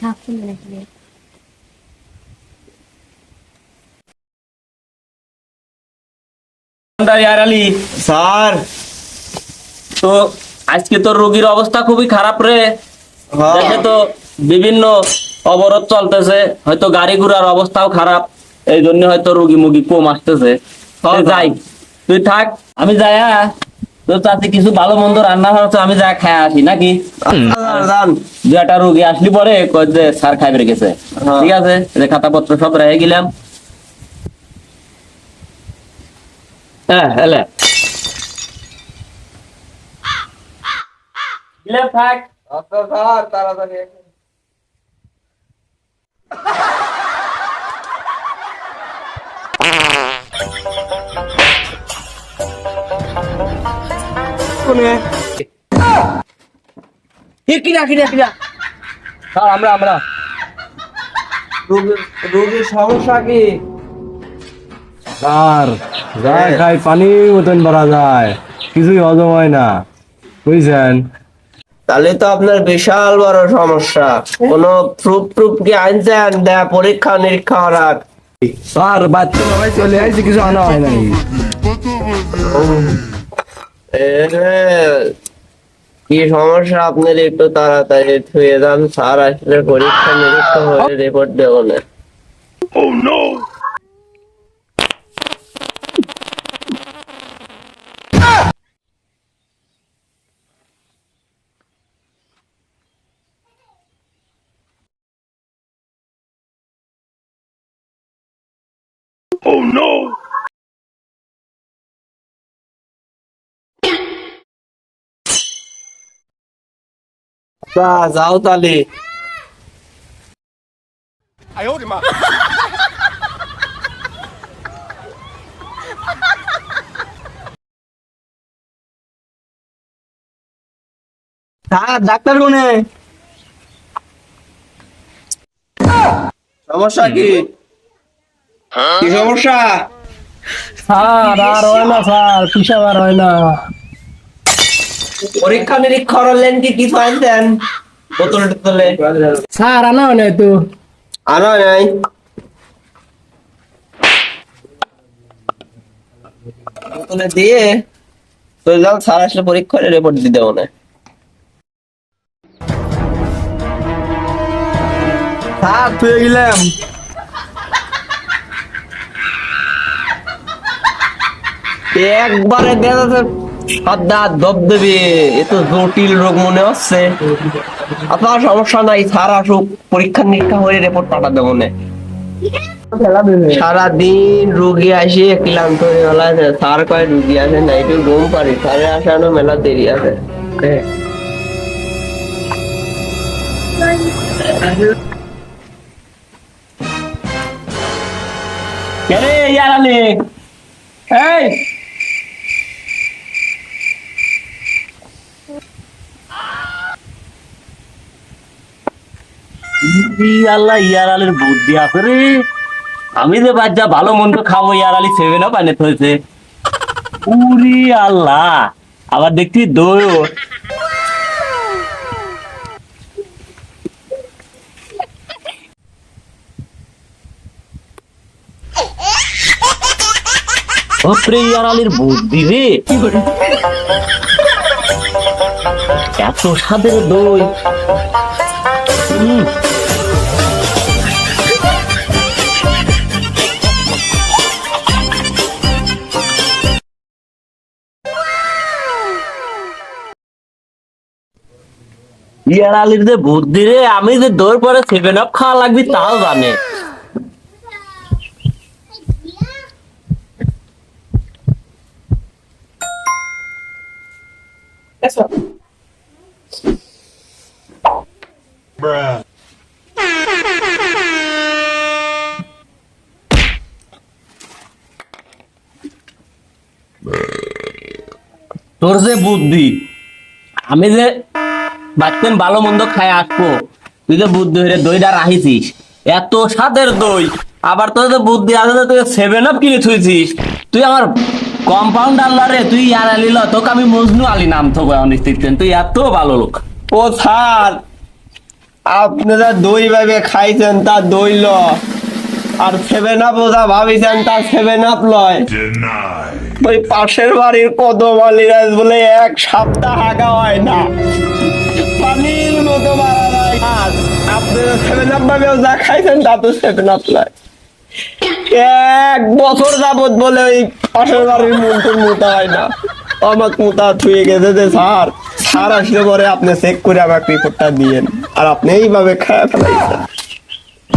থাকুন নাকি ইয়ার আলী। স্যার। তো আজকে তো রোগীর অবস্থা খুবই খারাপ রে। হ্যাঁ। দেখে তো বিভিন্ন অবরোধ চলতেছে হয়তো গাড়ি ঘোড়ার অবস্থাও খারাপ এই জন্য হয়তো রোগী মুগী কম আসতেছে। হ্যাঁ, যাই তুই থাক। আমি যাই তোর চাষে কিছু ভালো মন্দ রান্না হচ্ছে আমি যা খাই আসি নাকি? দু একটা রোগী আসলি পরে যে স্যার খাইবে রেখেছে হ্যাঁ। ঠিক আছে? যে খাতাপত্র সব রেখে গেলাম। হ্যাঁ হ্যালো থাক। আচ্ছা স্যার তাড়াতাড়ি। কোনে? কিনা কিনা কিনা স্যার আমরা আমরা। রোগীর- সমস্যা কি? আর যায় খাই পানি মতন ভরা যায় কিছুই হজম হয় না। বুঝছেন? তাহলে তো আপনার বিশাল বড় সমস্যা। কোন প্রুফ প্রুফ কি আনছেন দেয়া পরীক্ষা নিরীক্ষা করার। আর বাচ্চা সবাই চলে আসছে কিছু আনা হয় নাই। কি সমস্যা? আপনার একটু তাড়াতাড়ি থুয়ে যান। স্যার আসলে পরীক্ষা নিরীক্ষা হয়ে রিপোর্ট দেবো না। তা যাও তাহলে। হ্যাঁ ডাক্তার কোনে? সমস্যা কি? কি সমস্যা? স্যার আর হয় না স্যার পিসাব আর হয় না। পরীক্ষা নিরীক্ষা করলেন কি কিছু আনছেন বোতলে টোতলে স্যার আনা হয় নাই তো। আনা নাই। বোতলে দিয়ে তো যাও স্যার আসলে পরীক্ষা রিপোর্ট দিতে দেবো না স্যার পেয়ে গেলাম একবারে দেখা সদ্দা দবদবে এ তো জটিল রোগ মনে হচ্ছে। আপনার সমস্যা নাই স্যার আসুক পরীক্ষা নিরীক্ষা হয়ে রিপোর্ট পাঠা দেবো না সারাদিন রুগী আসে ক্লান্ত হয়ে গেল আছে স্যার কয় রুগী আছে না একটু ঘুম পারি স্যারে আসানো মেলা দেরি আছে। এই আল্লাহ, ইয়ার বুদ্ধি আছে রে। আমি যে বাচ্চা ভালো মন্দ খাব উরি আল্লাহ, আবার দেখছি আলীর বুদ্ধি রে। এত স্বাদের দই। ইয়ার আলীর যে বুদ্ধি রে, আমি যে দৌড় পরে সেভেন আপ খাওয়া লাগবে তাও জানে। তোর যে বুদ্ধি আমি যে বাচ্চান ভালো মন্দ খায় আসব তুই যে বুদ্ধি হয়ে দইটা রাখিছিস এত স্বাদের দই আবার তোর যে বুদ্ধি আছে যে তুই সেভেন আপ কিনে থুইছিস তুই আমার কম্পাউন্ড আল্লাহ রে তুই আর আলিল তোকে আমি মজনু আলী নাম তো অনিশ্চিত তুই এত ভালো লোক ও স্যার আপনারা দই ভাবে খাইছেন তা দই ল আর সেভেন আপ যা ভাবিছেন তা সেভেন আপ লয়. ওই পাশের বাড়ির কদম আলিরাজ বলে এক সপ্তাহ হাগা হয় না। পানির মতো মারা যায়। আর যা খাইছেন, তা তো এক বছর যাবত বলে ওই পাশের বাড়ির মন্ত্র মোটা হয় না। আমার মোটা থুয়ে গেছে যে, স্যার স্যার আসলে পরে আপনি চেক করে আমাকে রিপোর্টটা দিয়েন। আর আপনি এইভাবে খায় ফেলাইছেন